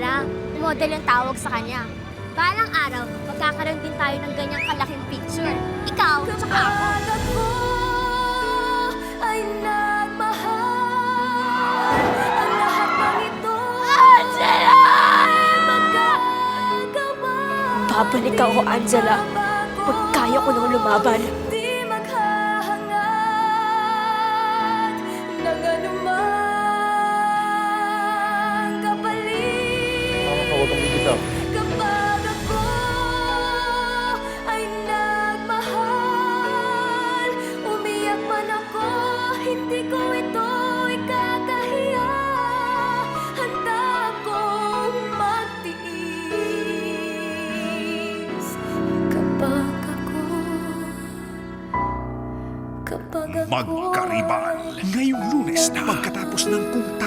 Sara. Model yung tawag sa kanya. Balang araw, magkakaroon din tayo ng ganyang kalaking picture. Ikaw, tsaka ako. ako ay nagmahal Ang lahat ng ito Angela! Babalik ako, Angela. Pag kaya ko nang lumaban. Di maghahangad Ng anumang Kapag ako Magkaribal. Ngayong lunes na pagkatapos ng kung.